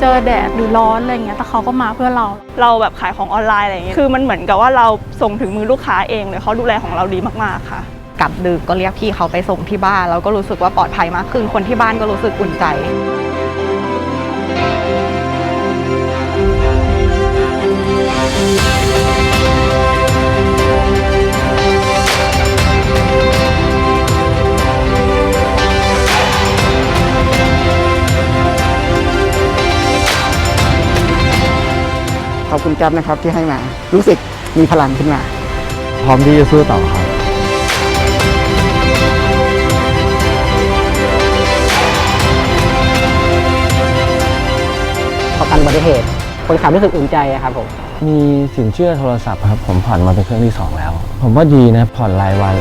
เจอแดดหรือร้อนอะไรเงี้ยแต่เขาก็มาเพื่อเรา เราแบบขายของออนไลน์อะไรอย่างเงี้ยคือมันเหมือนกับว่าเราส่งถึงมือลูกค้าเองเลยเขาดูแลของเราดีมากๆค่ะ กลับดึกก็เรียกพี่เขาไปส่งที่บ้านแล้วก็รู้สึกว่าปลอดภัยมากขึ้นคนที่บ้านก็รู้สึกอุ่นใจ ขอบคุณแก๊ปนะครับที่ให้มา รู้สึกมีพลังขึ้นมา พร้อมที่จะสู้ต่อครับประกันอุบัติเหตุคนขับรู้สึกอุ่นใจครับผม มีสินเชื่อโทรศัพท์ครับ ผมผ่อนมาเป็นเครื่องที่ 2 แล้ว ผมว่าดีนะผ่อนรายวัน